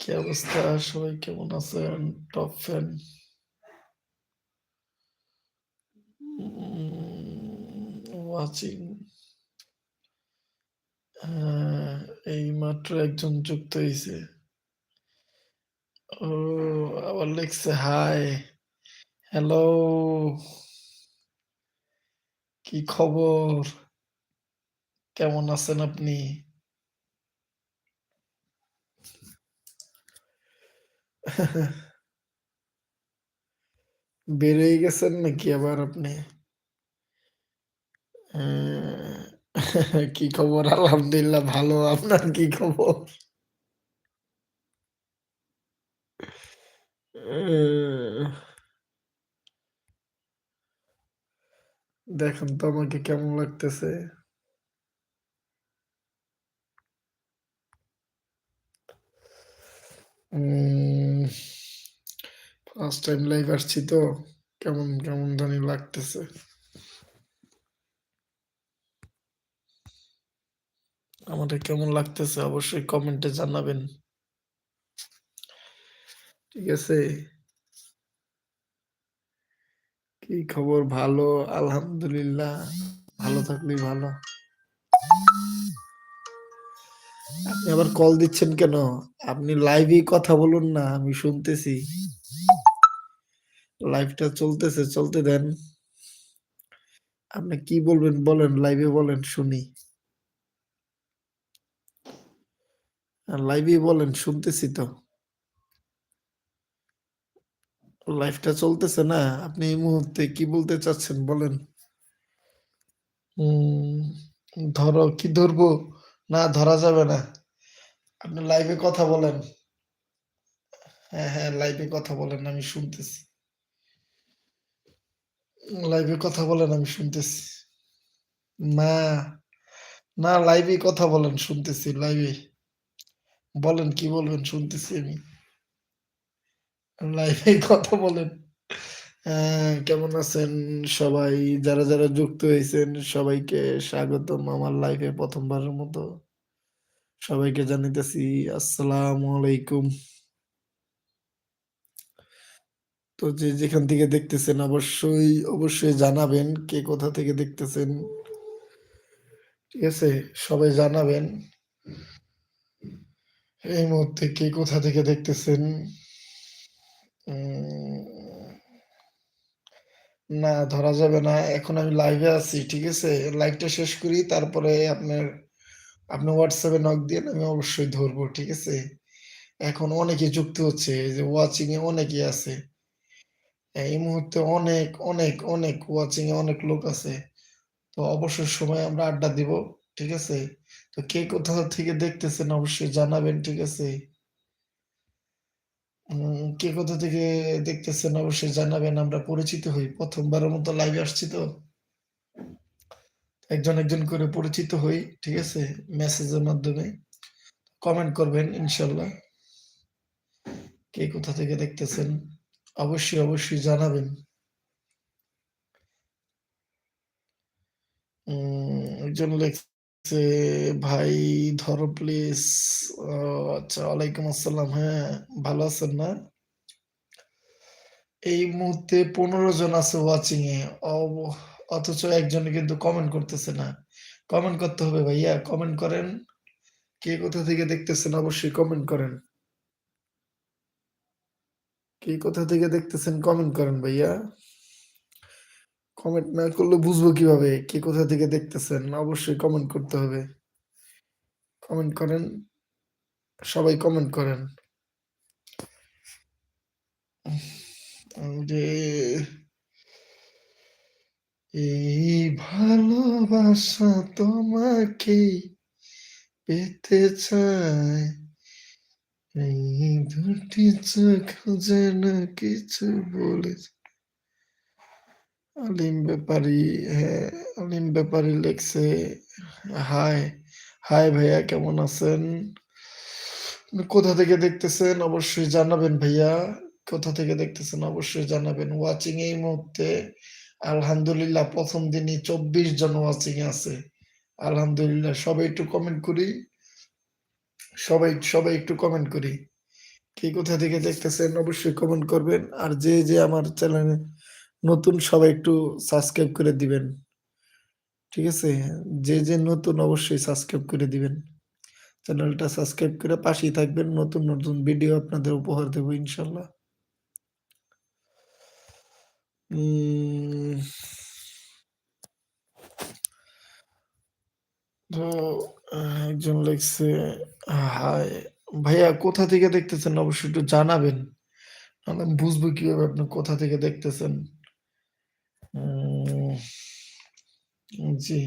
কি অবস্থা? সবাই কেমন আছেন? Top fan. ওয়াচিং। হ্যাঁ, এইমাত্র একজন যুক্ত হয়েছে ও আবার লিখছে হাই। হ্যালো। কি খবর? কেমন আছেন আপনি? হয়ে গেছেন নাকি আবার আপনি? কি খবর? আলহামদুলিল্লাহ ভালো। আপনার কি খবর? দেখেন তো আমাকে কেমন লাগতেছে? ফার্স্ট টাইম লাইভ আসছি তো কেমন, কেমন জানি লাগতেছে। আমারে কেমন লাগতেছে অবশ্যই কমেন্টে জানাবেন। ঠিক আছে? কি খবর? ভালো, আলহামদুলিল্লাহ। ভালো থাকলেই ভালো। আপনি আবার কল দিচ্ছেন কেন? আপনি লাইভেই কথা বলুন না, আমি শুনতেছি। লাইভটা চলতেছে, চলতে দেন। আপনি কি বলবেন বলেন, লাইভে বলেন শুনি। আ লাইভেই বলেন, শুনতেছি তো। লাইভটা চলতেছে না? আপনি এই মুহূর্তে কি বলতে চাচ্ছেন বলেন? ধরো, কি ধরবো? না ধরা যাবে না। আপনি লাইভে কথা বলেন। হ্যাঁ, হ্যাঁ, লাইভে কথা বলেন, আমি শুনতেছি। লাইভে কথা বলেন, আমি শুনতেছি। না, না লাইভে কথা বলেন, শুনতেছি লাইভে বলেন কি বলবেন? শুনতেছি আমি। লাইভেই কথা বলেন। কেমন আছেন সবাই? যারা, যারা যুক্ত হইছেন সবাইকে আমার লাইভে ১ম বারের মতো। সবাইকে আসসালামু আলাইকুম। তো যে যেখান থেকে দেখতেছেন অবশ্যই, অবশ্যই জানাবেন কে কোথা থেকে দেখতেছেন। ঠিক আছে? সবাই জানাবেন। এই মুহূর্তে কে কোথা থেকে দেখতেছেন? না ধরা যাবে না। এখন আমি লাইভে আছি। ঠিক আছে? লাইভটা শেষ করি তারপরে আপনার আপনি এ নক দিয়েন আমি অবশ্যই ধরবো। ঠিক আছে? এখন অনেকে যুক্ত হচ্ছে। যে ওয়াচিং এ অনেকেই আছে। এই মুহূর্তে অনেক, অনেক, অনেক ওয়াচিং এ অনেক লোক আছে। তো অবসর সময় আমরা আড্ডা দিব। ঠিক আছে? তো কে কোথা থেকে দেখতেছেন অবশ্যই জানাবেন। ঠিক আছে? কে কোথা থেকে দেখতেছেন অবশ্যই জানাবেন। আমরা পরিচিত হই। প্রথমবারের মতো লাইভে আসছি তো। একজন, একজন করে পরিচিত হই। ঠিক আছে? মেসেজের মাধ্যমে। কমেন্ট করবেন ইনশাল্লাহ কে কোথা থেকে দেখতেছেন? অবশ্যই, অবশ্যই জানাবেন। উম একজন "ভাই ধরো প্লিজ।" আচ্ছা, ওয়ালাইকুম আসসালাম। হ্যাঁ, ভালো আছেন না? এই মুহূর্তে ১৫ জন আছে ওয়াচিং এ। অথচ একজনও কিন্তু কমেন্ট করতেছে না। কমেন্ট করতে হবে ভাইয়া, কমেন্ট করেন। কে কোথা থেকে দেখতেছেন অবশ্যই কমেন্ট করেন। কে কোথা থেকে দেখতেছেন কমেন্ট করেন ভাইয়া। কমেন্ট না করলে বুঝব কীভাবে, কে কোথা থেকে দেখতেছেন? অবশ্যই কমেন্ট করতে হবে। কমেন্ট করেন। সবাই কমেন্ট করেন। এই ভালোবাসা তোমাকে পেতে চায়। এই দুটি চোখ যেন কিছু বলে আলিম ব্যাপারী হ্যাঁ, আলিম ব্যাপারী লিখছে, হাই, হাই ভাইয়া কেমন আছেন? কোথা থেকে দেখতেছেন অবশ্যই জানাবেন ভাইয়া। কোথা থেকে দেখতেছেন অবশ্যই জানাবেন। ওয়াচিং এই মুহূর্তে আলহামদুলিল্লাহ প্রথম দিনই ২৪ জন ওয়াচিং আছে। আলহামদুলিল্লাহ সবাই একটু কমেন্ট করি। সবাই, সবাই একটু কমেন্ট করি। কে কোথা থেকে দেখতেছেন অবশ্যই কমেন্ট করবেন। আর যে, যে আমার চ্যানেলে নতুন সবাই একটু সাবস্ক্রাইব করে দিবেন। ঠিক আছে? যে, যে নতুন অবশ্যই সাবস্ক্রাইব করে দিবেন। চ্যানেলটা সাবস্ক্রাইব করে পাশেই থাকবেন। নতুন, নতুন ভিডিও আপনাদের উপহার দেব ইনশাল্লাহ তো একজন লিখছে, হাই ভাইয়া কোথা থেকে দেখতেছেন অবশ্যই একটু জানাবেন। বুঝব কীভাবে আপনি কোথা থেকে দেখতেছেন। জি।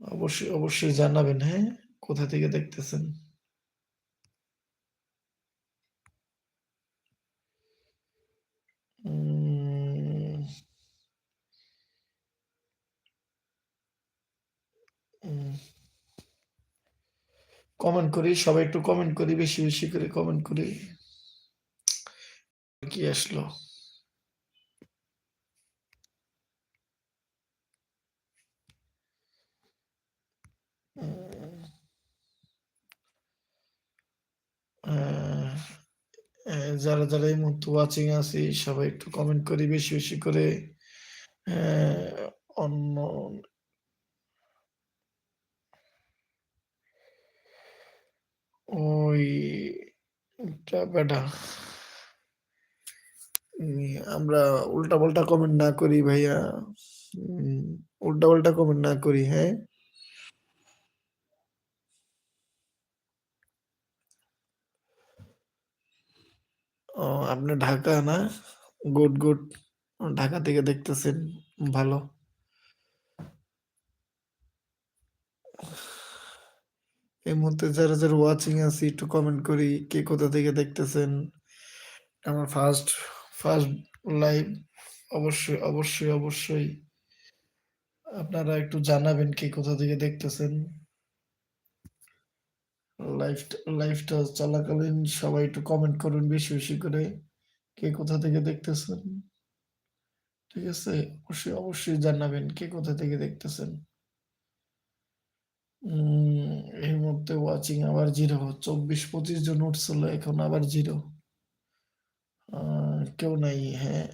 অবশ্যই, অবশ্যই জানাবেন, হ্যাঁ? কোথা থেকে দেখতেছেন। কমেন্ট করি, সবাই একটু কমেন্ট করি, বেশি, বেশি করে কমেন্ট করি। কি আসলো? যারা, যারা এই মুহূর্তে ওয়াচিং আছি সবাই একটু কমেন্ট করি বেশি, বেশি করে। অন্য ওই আমরা উল্টা-পাল্টা কমেন্ট না করি ভাইয়া। উম উল্টা-পাল্টা কমেন্ট না করি, হ্যাঁ? ও আপনি ঢাকা না? Good, good. ঢাকা থেকে দেখতেছেন। ভালো। এই মুহূর্তে যারা, যারা ওয়াচিং আছি একটু কমেন্ট করি। কে কোথা থেকে দেখতেছেন? আমার ফার্স্ট, ফার্স্ট লাইভ অবশ্যই, অবশ্যই, অবশ্যই। আপনারা একটু জানাবেন কে কোথা থেকে দেখতেছেন। লাইভটা লাইভটা চলাকালীন সবাই একটু কমেন্ট করুন বেশি, বেশি করে। কে কোথা থেকে দেখতেছেন। ঠিক আছে? অবশ্যই, অবশ্যই জানাবেন কে কোথা থেকে দেখতেছেন। এই মুহূর্তে ওয়াচিং আবার 0 ২৪-২৫ জন উঠছিল এখন আবার 0 আ কেউ নাই, হ্যাঁ?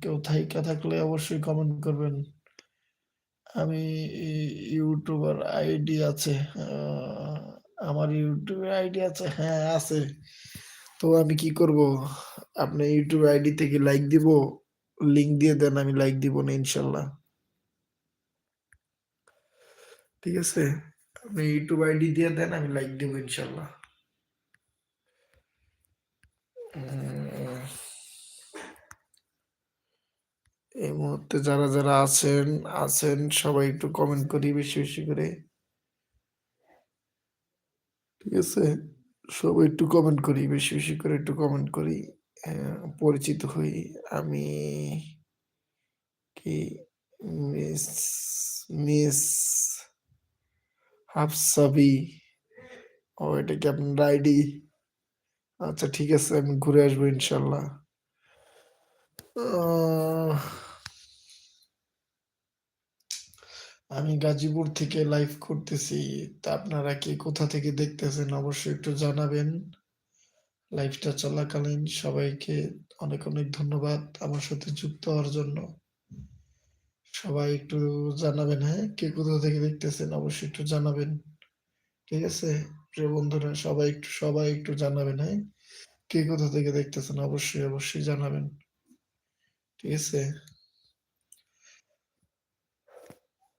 কেউ থাইকা থাকলে অবশ্যই কমেন্ট করবেন। আমি ইউটিউবার আইডি আছে। আমার ইউটিউবে আইডি আছে? হ্যাঁ, আছে। তো আমি কি করব? আপনি ইউটিউব আইডি থেকে লাইক দিব? লিঙ্ক দিয়ে দেন আমি লাইক দিব না ইনশাআল্লাহ। ঠিক আছে? আপনি ইউটিউব আইডি দিয়ে দেন আমি লাইক দিব ইনশাআল্লাহ। উম এই মুহূর্তে যারা, যারা আছেন, আছেন সবাই একটু কমেন্ট করি বেশি, বেশি করে। ঠিক আছে? সবাই একটু কমেন্ট করি। বেশি, বেশি করে একটু কমেন্ট করি। পরিচিত হই। আমি কি মিস মিস হাফসাবি। ও এটা কি আপনার আইডি? আচ্ছা ঠিক আছে আমি ঘুরে আসব ইনশাআল্লাহ। আমি গাজীপুর থেকে লাইভ করতেছি। তা আপনারা কে কোথা থেকে দেখতেছেন অবশ্যই একটু জানাবেন। লাইভটা চলাকালীন সবাইকে অনেক, অনেক ধন্যবাদ আমার সাথে যুক্ত হওয়ার জন্য। সবাই একটু জানাবেন, হ্যাঁ? কে কোথা থেকে দেখতেছেন অবশ্যই একটু জানাবেন। ঠিক আছে? প্রিয় বন্ধুরা সবাই একটু সবাই একটু জানাবেন, হ্যাঁ? কে কোথা থেকে দেখতেছেন অবশ্যই, অবশ্যই জানাবেন। ঠিক আছে? উম তো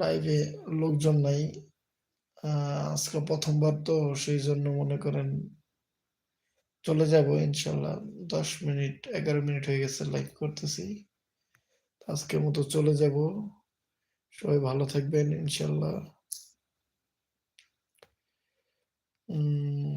লাইভে লোকজন নাই। আজকে প্রথমবার তো সেই জন্য মনে করেন চলে যাব ইনশাল্লাহ দশ মিনিট ১১ মিনিট হয়ে গেছে লাইভ করতেছি। আজকের মতো চলে যাব সবাই ভালো থাকবেন ইনশাআল্লাহ। উম